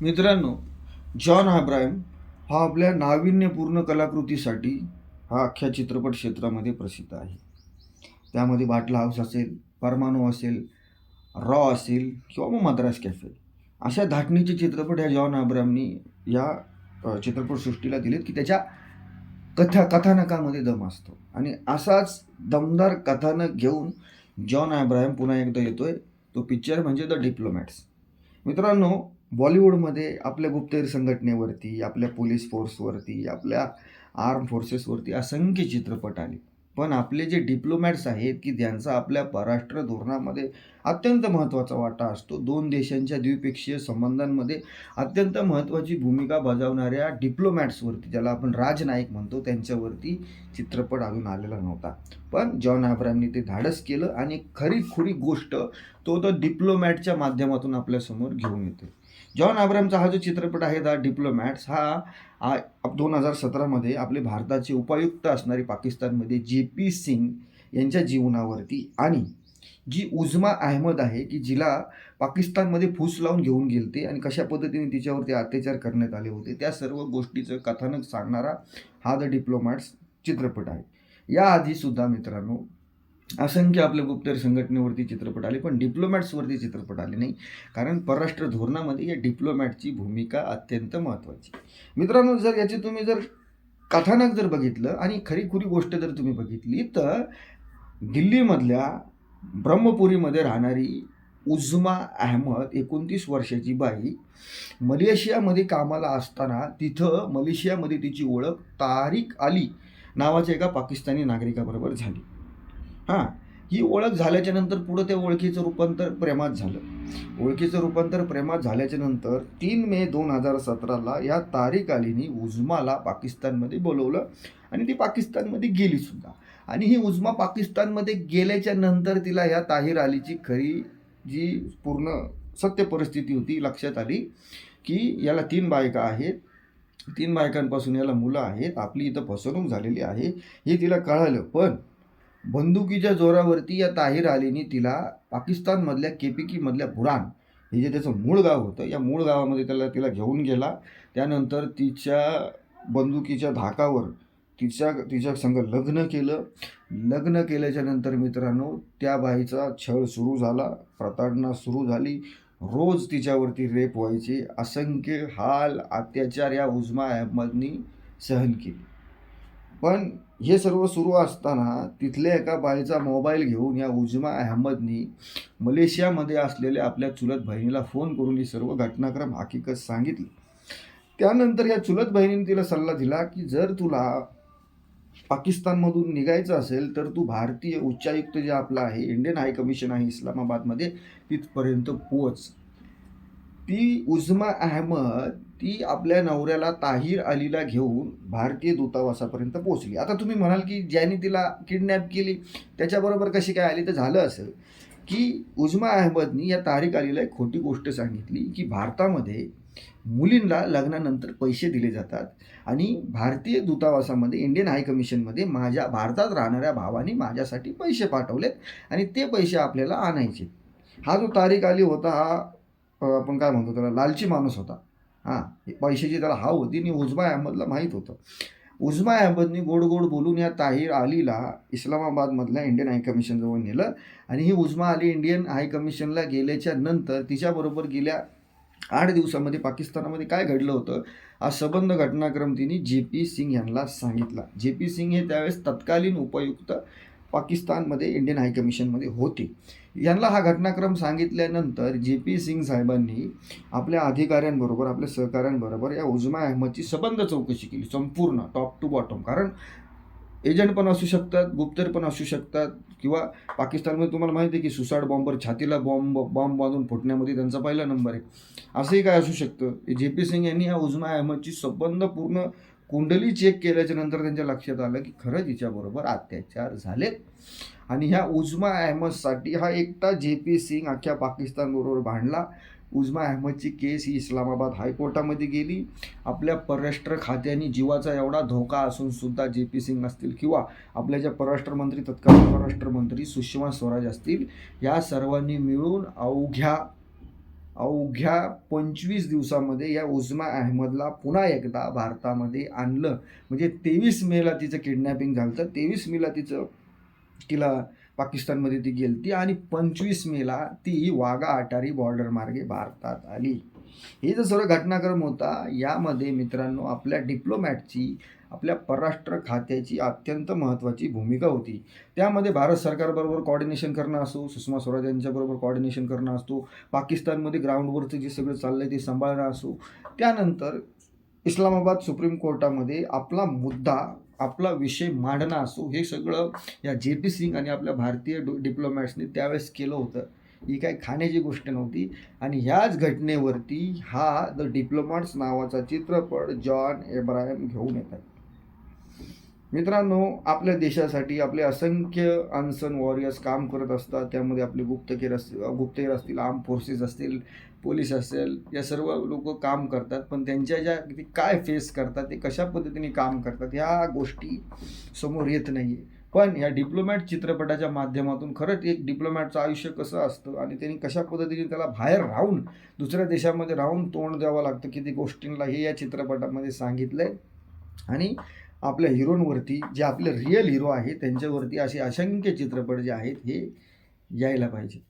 मित्रांनो John Abraham हा आपल्या नाविन्यपूर्ण कलाकृतीसाठी हा अख्ख्या चित्रपट क्षेत्रामध्ये प्रसिद्ध आहे. त्यामध्ये बाटला हाऊस असेल परमाणू असेल रॉ असेल किंवा मग मद्रास कॅफे. अशा धाटणीचे चित्रपट ह्या जॉन अब्राहमनी या चित्रपटसृष्टीला दिलेत की त्याच्या कथा कथानकामध्ये दम असतो. आणि असाच दमदार कथानक घेऊन जॉन अब्राहम पुन्हा एकदा येतोय. तो पिक्चर म्हणजे द डिप्लोमॅट्स. मित्रांनो बॉलिवूडमध्ये आपल्या गुप्तहेर संघटनेवरती आपल्या पोलीस फोर्सवरती आपल्या आर्म फोर्सेसवरती असंख्य चित्रपट आले. पण आपले जे डिप्लोमॅट्स आहेत की ज्यांचा आपल्या परराष्ट्र धोरणामध्ये अत्यंत महत्त्वाचा वाटा असतो दोन देशांच्या द्विपक्षीय संबंधांमध्ये अत्यंत महत्त्वाची भूमिका बजावणाऱ्या डिप्लोमॅट्सवरती ज्याला आपण राजनायक म्हणतो त्यांच्यावरती चित्रपट अजून आलेला नव्हता. पण जॉन अब्रामनी ते धाडस केलं आणि खरी खुरी गोष्ट तो तो डिप्लोमॅटच्या माध्यमातून आपल्यासमोर घेऊन येतो जॉन अब्रामचा हा जो चित्रपट आहे द डिप्लोमॅट्स हा दोन हजार सतरामध्ये आपले भारताचे उपायुक्त असणारे पाकिस्तानमध्ये जे पी सिंग यांच्या जीवनावरती आणि जी उझमा अहमद आहे की जिला पाकिस्तानमध्ये फूस लावून घेऊन गेलते आणि कशा पद्धतीने तिच्यावरती अत्याचार करण्यात आले होते त्या सर्व गोष्टीचं कथानक सांगणारा हा द डिप्लोमॅट्स चित्रपट आहे. याआधीसुद्धा मित्रांनो असंख्य आपल्या गुप्तहेर संघटनेवरती चित्रपट आले पण डिप्लोमॅट्सवरती चित्रपट आले नाही. कारण परराष्ट्र धोरणामध्ये या डिप्लोमॅटची भूमिका अत्यंत महत्त्वाची. मित्रांनो जर याचे तुम्ही जर कथानक जर बघितलं आणि खरीखुरी गोष्ट जर तुम्ही बघितली तर दिल्लीमधल्या ब्रह्मपुरीमध्ये राहणारी उझमा अहमद एकोणतीस वर्षाची बाई मलेशियामध्ये कामाला असताना तिथं मलेशियामध्ये तिची ओळख तारिक अली नावाच्या एका पाकिस्तानी नागरिकाबरोबर झाली. हां ही ओळख झाल्याच्यानंतर पुढं त्या ओळखीचं रूपांतर प्रेमात झालं. ओळखीचं रूपांतर प्रेमात झाल्याच्यानंतर तीन मे दोन हजार सतराला या तारीख अलीनी उझमाला पाकिस्तानमध्ये बोलवलं आणि ती पाकिस्तानमध्ये गेली सुद्धा. आणि ही उजमा पाकिस्तानमध्ये गेल्याच्यानंतर तिला ह्या ताहिर अलीची खरी जी पूर्ण सत्य परिस्थिती होती लक्षात आली की याला तीन बायका आहेत. तीन बायकांपासून याला मुलं आहेत. आपली इथं फसवणूक झालेली आहे. हे तिला कळालं. पण बंदुकीच्या जोरावरती या ताहिर अलीनी तिला पाकिस्तानमधल्या केपिकीमधल्या बुरान हे जे त्याचं मूळ गाव होतं या मूळ गावामध्ये त्याला तिला घेऊन गेला. त्यानंतर तिच्या बंदुकीच्या धाकावर तिच्या तिच्या संग लग्न केलं. लग्न केल्याच्यानंतर मित्रांनो त्या बाईचा छळ सुरू झाला प्रताडणा सुरू झाली. रोज तिच्यावरती रेप व्हायचे. असंख्य हाल अत्याचार या उजमा अहमदनी सहन केली. पण हे सर्व सुरू असताना तिथल्या एका बाईचा मोबाईल घेऊन या उजमा अहमदनी मलेशियामध्ये असलेल्या आपल्या चुलत बहिणीला फोन करून ही सर्व घटनाक्रम हकीकत सांगितली. त्यानंतर या चुलत बहिणीने तिला सल्ला दिला की जर तुला पाकिस्तानमधून निघायचं असेल तर तू भारतीय उच्चायुक्त जे आपलं आहे इंडियन हाय कमिशन आहे इस्लामाबादमध्ये तिथपर्यंत पोच. ती उझमा अहमद ती आपल्या नवऱ्याला ताहीर अलीला घेऊन भारतीय दूतावासापर्यंत पोहोचली. आता तुम्ही म्हणाल की ज्याने तिला किडनॅप केली त्याच्याबरोबर कशी काय आली? तर झालं असेल की उजमा अहमदनी या तारीख अलीला एक खोटी गोष्ट सांगितली की भारतामध्ये मुलींना लग्नानंतर पैसे दिले जातात आणि भारतीय दूतावासामध्ये इंडियन हाय कमिशनमध्ये माझ्या भारतात राहणाऱ्या भावाने माझ्यासाठी पैसे पाठवलेत आणि ते पैसे आपल्याला आणायचे हा जो तारीख आली होता हा आपण काय म्हणतो त्याला लालची माणूस होता. हां पैशाची त्याला हाव होती आणि उजमा अहमदला माहीत होतं. उजमा अहमदनी गोड गोड बोलून या ताहिर अलीला इस्लामाबादमधल्या इंडियन हाय कमिशनजवळ नेलं आणि ही उजमा अली इंडियन हाय कमिशनला गेल्याच्यानंतर तिच्याबरोबर गेल्या आठ दिवसामध्ये पाकिस्तानामध्ये काय घडलं होतं हा सबंध घटनाक्रम तिने जे पी सिंग यांना सांगितला. जे पी सिंग हे त्यावेळेस तत्कालीन उपायुक्त पाकिस्तानमध्ये इंडियन हायकमिशनमध्ये होती होते. यांना हा घटनाक्रम सांगितल्यानंतर जे पी सिंग साहेबांनी आपल्या अधिकाऱ्यांबरोबर आपल्या सहकाऱ्यांबरोबर या उजमा अहमदची सबंध चौकशी केली संपूर्ण टॉप टू बॉटम कारण एजंट पण असू शकतात गुप्तर पण असू शकतात किंवा पाकिस्तानमध्ये तुम्हाला माहिती आहे की सुसाड बॉम्बर छातीला बॉम्ब बॉम्ब बांधून फुटण्यामध्ये त्यांचा पहिला नंबर आहे. असंही काय असू शकतं? जे पी सिंग यांनी या उजमा अहमदची संबंध पूर्ण कुंडली चेक केल्याच्यानंतर त्यांच्या लक्षात आलं की खरंच हिच्याबरोबर अत्याचार झालेत. आणि ह्या उजमा अहमदसाठी हा एकटा जे पी सिंग अख्ख्या पाकिस्तानबरोबर भांडला. उजमा अहमदची केस ही इस्लामाबाद हायकोर्टामध्ये गेली. आपल्या परराष्ट्र खात्याने जीवाचा एवढा धोका असून सुद्धा जे पी सिंग असतील किंवा आपल्या ज्या परराष्ट्रमंत्री तत्कालीन परराष्ट्रमंत्री सुषमा स्वराज असतील या सर्वांनी मिळून अवघ्या अवघ्या पंचवीस दिवसामध्ये या उजमा अहमदला पुन्हा एकदा भारतामध्ये आणलं. म्हणजे तेवीस मेला तिचं किडनॅपिंग झालं तर तेवीस मेला तिचं तिला पाकिस्तानमध्ये ती गेलती आणि पंचवीस मेला ती वाघा अटारी बॉर्डर मार्गे भारतात आली. हे जो सर्व घटनाक्रम होता यामध्ये मित्रांनो आपल्या डिप्लोमॅटची आपल्या परराष्ट्र खात्याची अत्यंत महत्त्वाची भूमिका होती. त्यामध्ये भारत सरकारबरोबर कॉर्डिनेशन करणं असो सुषमा स्वराज यांच्याबरोबर कॉर्डिनेशन करणं असतो पाकिस्तानमध्ये ग्राउंडवरचं जे सगळं चाललं आहे ते सांभाळणं असो. त्यानंतर इस्लामाबाद सुप्रीम कोर्टामध्ये आपला मुद्दा आपला विषय मांडणं असो हे सगळं या जे पी सिंग आणि आपल्या भारतीय डो डिप्लोमॅट्सनी त्यावेळेस केलं होतं. ही काही खाण्याची गोष्ट नव्हती. आणि ह्याच घटनेवरती हा द डिप्लोमॅट्स नावाचा चित्रपट जॉन एब्राहम घेऊन येतात. मित्रांनो आपल्या देशासाठी आपले असंख्य अनसन वॉरियर्स काम करत असतात. त्यामध्ये आपले गुप्तकेर असतील गुप्तहेर असतील आर्म फोर्सेस असतील पोलीस असेल या सर्व लोक काम करतात. पण त्यांच्या ज्या ते काय फेस करतात ते कशा पद्धतीने काम करतात ह्या गोष्टी समोर येत नाही पण या डिप्लोमॅट चित्रपटाच्या माध्यमातून खरंच एक डिप्लोमॅटचं आयुष्य कसं असतं आणि त्यांनी कशा पद्धतीने त्याला बाहेर राहून दुसऱ्या देशामध्ये राहून तोंड द्यावं लागतं किती गोष्टींना हे या चित्रपटामध्ये सांगितलं आहे आणि आपल्या हिरोंवरती जे आपले रिअल हिरो आहेत त्यांच्यावरती असे असंख्य चित्रपट जे आहेत हे यायला पाहिजे